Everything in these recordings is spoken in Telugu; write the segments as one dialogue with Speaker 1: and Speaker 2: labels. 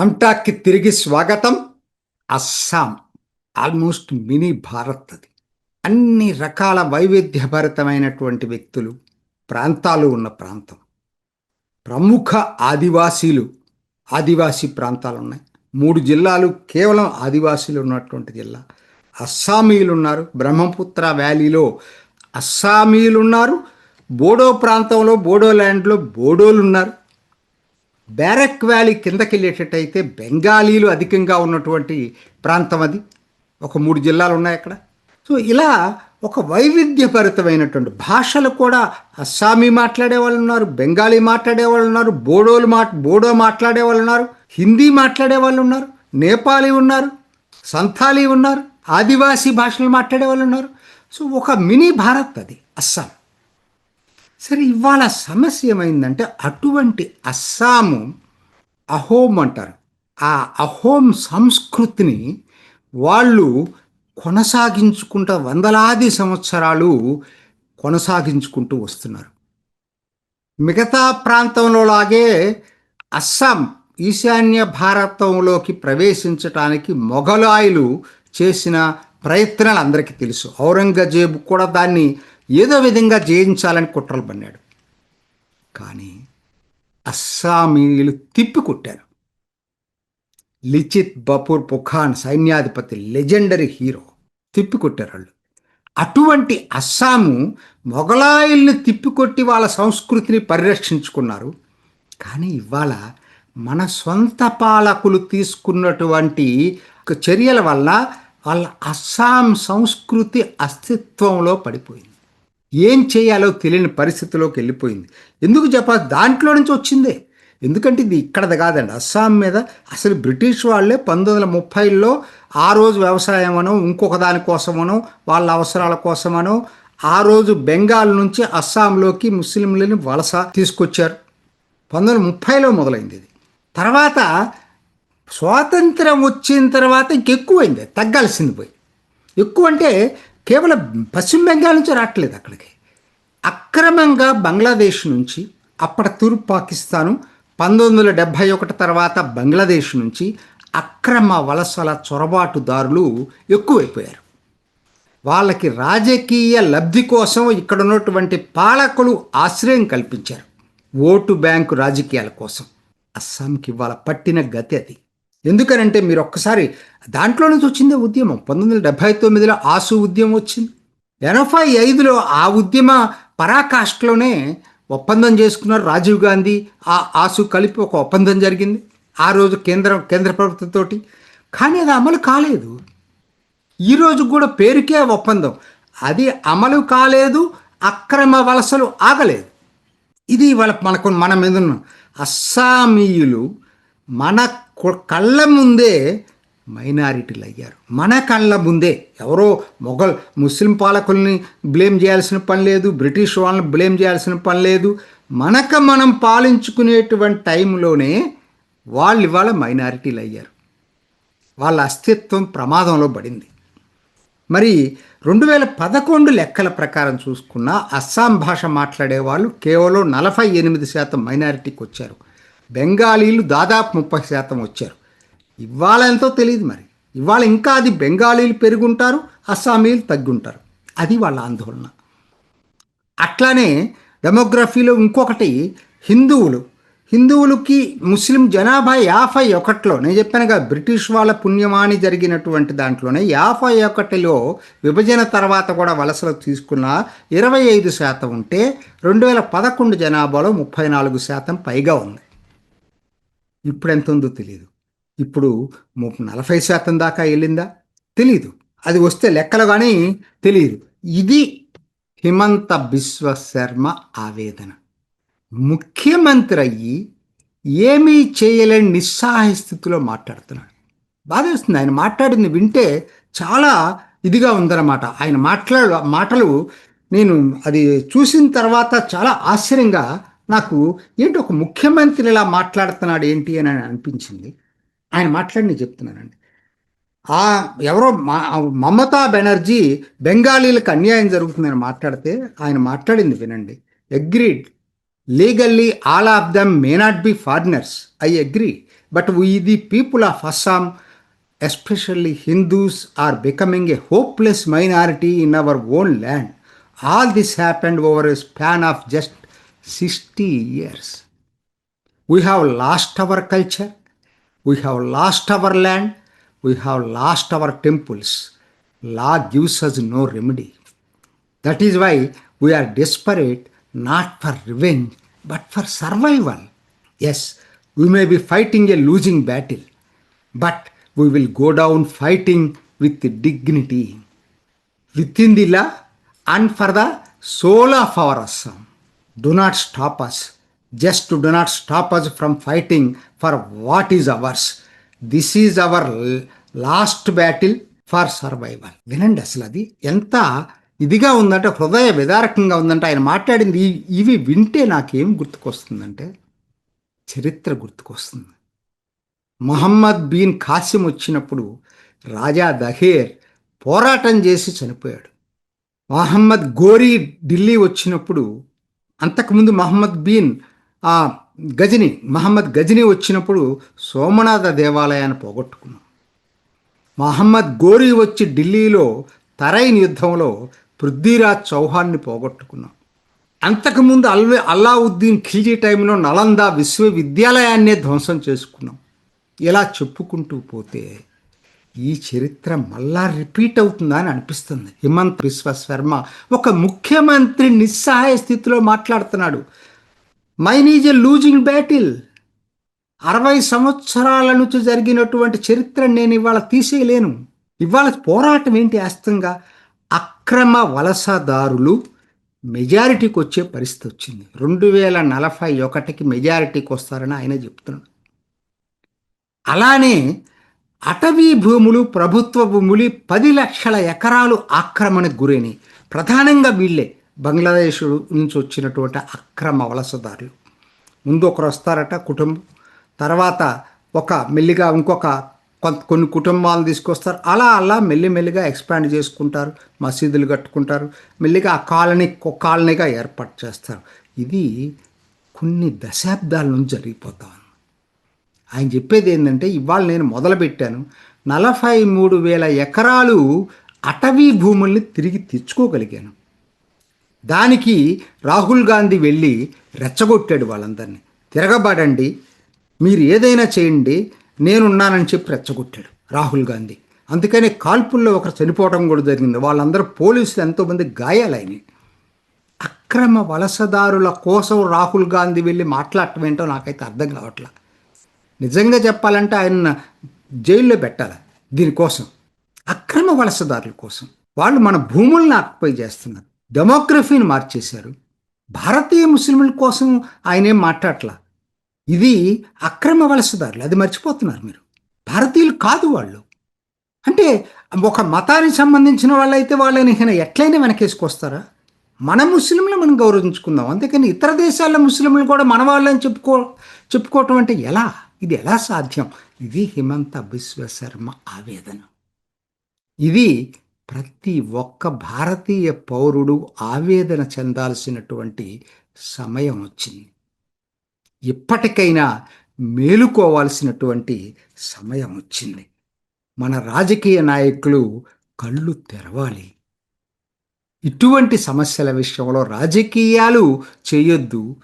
Speaker 1: రామ్టాక్కి తిరిగి స్వాగతం. అస్సాం ఆల్మోస్ట్ మినీ భారత్ అది. అన్ని రకాల వైవిధ్యభరితమైనటువంటి వ్యక్తులు ప్రాంతాలు ఉన్న ప్రాంతం. ప్రముఖ ఆదివాసీలు ఆదివాసీ ప్రాంతాలు ఉన్నాయి. మూడు జిల్లాలు కేవలం ఆదివాసీలు ఉన్నటువంటి జిల్లా. అస్సామీలు ఉన్నారు బ్రహ్మపుత్ర వ్యాలీలో అస్సామీలు ఉన్నారు బోడో ప్రాంతంలో బోడోల్యాండ్లో బోడోలు ఉన్నారు. బ్యారక్ వ్యాలీ కిందకి వెళ్ళేటట్టయితే బెంగాలీలు అధికంగా ఉన్నటువంటి ప్రాంతం అది. ఒక మూడు జిల్లాలు ఉన్నాయి అక్కడ. సో ఇలా ఒక వైవిధ్యభరితమైనటువంటి భాషలు కూడా అస్సామీ మాట్లాడే వాళ్ళు ఉన్నారు బెంగాలీ మాట్లాడే వాళ్ళు ఉన్నారు బోడోలు మా బోడో మాట్లాడే వాళ్ళు ఉన్నారు హిందీ మాట్లాడే వాళ్ళు ఉన్నారు నేపాలీ ఉన్నారు సంథాలీ ఉన్నారు ఆదివాసీ భాషలు మాట్లాడే వాళ్ళు ఉన్నారు. సో ఒక మినీ భారత్ అది అస్సాం. సరే ఇవాళ సమస్య ఏమైందంటే అటువంటి అస్సాము అహోం అంటారు. ఆ అహోం సంస్కృతిని వాళ్ళు కొనసాగించుకుంటూ వందలాది సంవత్సరాలు కొనసాగించుకుంటూ వస్తున్నారు. మిగతా ప్రాంతంలో లాగే అస్సాం ఈశాన్య భారతంలోకి ప్రవేశించటానికి మొఘలాయులు చేసిన ప్రయత్నాలు అందరికీ తెలుసు. ఔరంగజేబు కూడా దాన్ని ఏదో విధంగా జయించాలని కుట్రలు పన్నాడు. కానీ అస్సామీలు తిప్పికొట్టారు లిచిత్ బపూర్ పుఖాన్ సైన్యాధిపతి లెజెండరీ హీరో తిప్పికొట్టారు వాళ్ళు. అటువంటి అస్సాము మొఘలాయిల్ని తిప్పికొట్టి వాళ్ళ సంస్కృతిని పరిరక్షించుకున్నారు. కానీ ఇవాళ మన సొంత పాలకులు తీసుకున్నటువంటి చర్యల వల్ల వాళ్ళ అస్సాం సంస్కృతి అస్తిత్వంలో పడిపోయింది. ఏం చేయాలో తెలియని పరిస్థితిలోకి వెళ్ళిపోయింది. ఎందుకు చెప్పాలి దాంట్లో నుంచి వచ్చిందే. ఎందుకంటే ఇది ఇక్కడది కాదండి. అస్సాం మీద అసలు బ్రిటిష్ వాళ్ళే పంతొమ్మిది వందల ముప్పైలో ఆ రోజు వ్యవసాయం అనో ఇంకొక దానికోసమనో వాళ్ళ అవసరాల కోసమనో ఆ రోజు బెంగాల్ నుంచి అస్సాంలోకి ముస్లింలని వలస తీసుకొచ్చారు. పంతొమ్మిది వందల ముప్పైలో మొదలైంది ఇది. తర్వాత స్వాతంత్రం వచ్చిన తర్వాత ఇంకెక్కువైంది. తగ్గాల్సింది పోయి. ఎక్కువ అంటే కేవలం పశ్చిమ బెంగాల్ నుంచి రావట్లేదు అక్కడికి. అక్రమంగా బంగ్లాదేశ్ నుంచి అప్పటి తూర్పు పాకిస్తాను పంతొమ్మిది వందల డెబ్భై ఒకటి తర్వాత బంగ్లాదేశ్ నుంచి అక్రమ వలసల చొరబాటుదారులు ఎక్కువైపోయారు. వాళ్ళకి రాజకీయ లబ్ధి కోసం ఇక్కడ ఉన్నటువంటి పాలకులు ఆశ్రయం కల్పించారు. ఓటు బ్యాంకు రాజకీయాల కోసం. అస్సాంకి ఇవాళ పట్టిన గతి అది. ఎందుకనంటే మీరు ఒక్కసారి దాంట్లో నుంచి వచ్చిందే ఉద్యమం. పంతొమ్మిది వందల డెబ్బై తొమ్మిదిలో ఆసు ఉద్యమం వచ్చింది. ఎనభై ఐదులో ఆ ఉద్యమ పరాకాష్ఠలోనే ఒప్పందం చేసుకున్నారు రాజీవ్ గాంధీ. ఆ ఆసు కలిపి ఒక ఒప్పందం జరిగింది. ఆ రోజు కేంద్ర కేంద్ర ప్రభుత్వంతో కానీ అది అమలు కాలేదు. ఈరోజు కూడా పేరుకే ఒప్పందం. అది అమలు కాలేదు అక్రమ వలసలు ఆగలేదు. ఇది వాళ్ళ మనకు మన మీద ఉన్న అస్సామీయులు మన కళ్ళ ముందే మైనారిటీలు అయ్యారు. మన కళ్ళ ముందే. ఎవరో మొఘల్ ముస్లిం పాలకుల్ని బ్లేమ్ చేయాల్సిన పని లేదు. బ్రిటిష్ వాళ్ళని బ్లేమ్ చేయాల్సిన పని లేదు. మనక మనం పాలించుకునేటువంటి టైంలోనే వాళ్ళు ఇవాళ మైనారిటీలు అయ్యారు. వాళ్ళ అస్తిత్వం ప్రమాదంలో పడింది. మరి రెండు వేల పదకొండు లెక్కల ప్రకారం చూసుకున్న అస్సాం భాష మాట్లాడే వాళ్ళు కేవలం నలభై ఎనిమిది శాతం మైనారిటీకి వచ్చారు. బెంగాలీలు దాదాపు ముప్పై శాతం వచ్చారు. ఇవాళ ఎంతో తెలియదు మరి. ఇవాళ ఇంకా అది బెంగాలీలు పెరుగుంటారు అస్సామీలు తగ్గుంటారు. అది వాళ్ళ ఆందోళన. అట్లానే డెమోగ్రఫీలో ఇంకొకటి హిందువులు. హిందువులకి ముస్లిం జనాభా యాభై ఒకటిలో నేను చెప్పానుగా బ్రిటిష్ వాళ్ళ పుణ్యమాని జరిగినటువంటి దాంట్లోనే యాభై ఒకటిలో విభజన తర్వాత కూడా వలసలు తీసుకున్న ఇరవై ఐదు శాతం ఉంటే రెండు వేల పదకొండు జనాభాలో ముప్పై నాలుగు శాతం పైగా ఉంది. ఇప్పుడు ఎంత ఉందో తెలియదు ఇప్పుడు నలభై శాతం దాకా వెళ్ళిందా? తెలియదు అది వస్తే లెక్కలు కానీ తెలియదు ఇది హిమంత బిశ్వ శర్మ ఆవేదన. ముఖ్యమంత్రి అయ్యి ఏమీ చేయలేని నిస్సహాయ స్థితిలో మాట్లాడుతున్నాడు. బాధేస్తుంది ఆయన మాట్లాడింది వింటే చాలా ఇదిగా ఉందన్నమాట. ఆయన మాట్లాడు మాటలు నేను అది చూసిన తర్వాత చాలా ఆశ్చర్యంగా నాకు ఏంటి ఒక ముఖ్యమంత్రి ఇలా మాట్లాడుతున్నాడు ఏంటి అని అనిపించింది. ఆయన మాట్లాడి చెప్తున్నానండి. ఆ ఎవరో మమతా బెనర్జీ బెంగాలీలకు అన్యాయం జరుగుతుందని మాట్లాడితే ఆయన మాట్లాడింది వినండి. Agreed legally all of them may not be foreigners I agree but we the people of Assam especially Hindus are becoming a hopeless minority in our own land all this happened over a span of just 60 years. We have lost our culture, we have lost our land, we have lost our temples. Law gives us no remedy. That is why we are desperate not for revenge but for survival. Yes, we may be fighting a losing battle, but we will go down fighting with dignity within the law and for the soul of our Assam. Do not stop us. Just do not stop us from fighting for what is ours. This is our last battle for survival వినండి అసలు అది ఎంత ఇదిగా ఉందంటే హృదయ విదారకంగా ఉందంటే ఆయన మాట్లాడింది ఇవి వింటే నాకేం గుర్తుకొస్తుందంటే చరిత్ర గుర్తుకొస్తుంది మొహమ్మద్ బీన్ ఖాసిం వచ్చినప్పుడు రాజా దహేర్ పోరాటం చేసి చనిపోయాడు మహమ్మద్ గోరీ ఢిల్లీ వచ్చినప్పుడు అంతకుముందు మహమ్మద్ బీన్ ఆ గజని మహమ్మద్ గజని వచ్చినప్పుడు సోమనాథ దేవాలయాన్ని పోగొట్టుకున్నాం. మహమ్మద్ గోరీ వచ్చి ఢిల్లీలో తరైన్ యుద్ధంలో పృథ్వీరాజ్ చౌహాన్ని పోగొట్టుకున్నాం. అంతకుముందు అల్వే అల్లావుద్దీన్ ఖిల్జీ టైంలో నలంద విశ్వవిద్యాలయాన్నే ధ్వంసం చేసుకున్నాం. ఇలా చెప్పుకుంటూ పోతే ఈ చరిత్ర మళ్ళా రిపీట్ అవుతుందా అని అనిపిస్తుంది. హిమంత్ బిశ్వ శర్మ ఒక ముఖ్యమంత్రి నిస్సహాయ స్థితిలో మాట్లాడుతున్నాడు. Mine is a losing battle అరవై సంవత్సరాల నుంచి జరిగినటువంటి చరిత్ర నేను ఇవాళ తీసేయలేను. ఇవాళ పోరాటం ఏంటి అస్తంగా? అక్రమ వలసదారులు మెజారిటీకి వచ్చే పరిస్థితి వచ్చింది. రెండు వేల నలభై ఒకటికి మెజారిటీకి వస్తారని ఆయన చెప్తున్నాడు. అలానే అటవీ భూములు ప్రభుత్వ భూములు పది లక్షల ఎకరాలు ఆక్రమణకు గురైనవి ప్రధానంగా వీళ్ళే బంగ్లాదేశ్ నుంచి వచ్చినటువంటి అక్రమ వలసదారులు. ముందు ఒకరు వస్తారట కుటుంబం తర్వాత ఒక మెల్లిగా ఇంకొక కొంత కొన్ని కుటుంబాలు తీసుకొస్తారు. అలా అలా మెల్లిమెల్లిగా ఎక్స్పాండ్ చేసుకుంటారు మసీదులు కట్టుకుంటారు మెల్లిగా ఆ కాలనీ కాలనీగా ఏర్పాటు చేస్తారు. ఇది కొన్ని దశాబ్దాల నుంచి జరిగిపోతా ఉంది. ఆయన చెప్పేది ఏంటంటే ఇవాళ నేను మొదలుపెట్టాను. నలభై మూడు వేల ఎకరాలు అటవీ భూముల్ని తిరిగి తెచ్చుకోగలిగాను. దానికి రాహుల్ గాంధీ వెళ్ళి రెచ్చగొట్టాడు వాళ్ళందరినీ. తిరగబడండి మీరు ఏదైనా చేయండి నేనున్నానని చెప్పి రెచ్చగొట్టాడు రాహుల్ గాంధీ. అందుకనే కాల్పుల్లో ఒకరు చనిపోవడం కూడా జరిగింది. వాళ్ళందరూ పోలీసులు ఎంతోమంది గాయాలైనవి. అక్రమ వలసదారుల కోసం రాహుల్ గాంధీ వెళ్ళి మాట్లాడటం ఏంటో నాకైతే అర్థం కావట్లేదు నిజంగా చెప్పాలంటే ఆయన జైల్లో పెట్టాలి దీనికోసం. అక్రమ వలసదారుల కోసం. వాళ్ళు మన భూములను ఆక్యుపై చేస్తున్నారు. డెమోగ్రఫీని మార్చేశారు. భారతీయ ముస్లింల కోసం ఆయనేం మాట్లాడలా ఇది అక్రమ వలసదారులు. అది మర్చిపోతున్నారు మీరు. భారతీయులు కాదు వాళ్ళు. అంటే ఒక మతానికి సంబంధించిన వాళ్ళైతే వాళ్ళని ఇక ఎట్లయినా వెనకేసుకొస్తారా? మన ముస్లింలు మనం గౌరవించుకుందాం. అంతేకాని ఇతర దేశాల ముస్లింలు కూడా మన వాళ్ళని చెప్పుకో చెప్పుకోవటం అంటే ఎలా? ఇది ఎలా సాధ్యం? ఇది హిమంత బిశ్వశర్మ ఆవేదన. ఇది ప్రతి ఒక్క భారతీయ పౌరుడు ఆవేదన చెందాల్సినటువంటి సమయం వచ్చింది. ఇప్పటికైనా మేలుకోవాల్సినటువంటి సమయం వచ్చింది. మన రాజకీయ నాయకులు కళ్ళు తెరవాలి. ఇటువంటి సమస్యల విషయంలో రాజకీయాలు చేయొద్దు.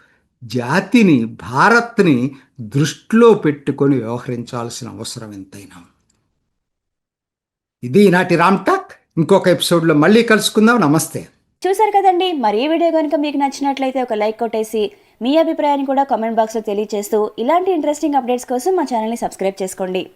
Speaker 1: జాతిని భారత్ని దృష్టిలో పెట్టుకొని వ్యవహరించాల్సిన అవసరం ఎంతైనా. ఇది ఈనాటి రామ్ టాక్. ఇంకొక ఎపిసోడ్లో మళ్ళీ కలుసుకుందాం. నమస్తే.
Speaker 2: చూసారు కదండి. మరి ఈ వీడియో కనుక మీకు నచ్చినట్లయితే ఒక లైక్ కొట్టేసి మీ అభిప్రాయాన్ని కూడా కామెంట్ బాక్స్లో తెలియజేస్తూ ఇలాంటి ఇంట్రెస్టింగ్ అప్డేట్స్ కోసం మా ఛానల్ని సబ్స్క్రైబ్ చేసుకోండి.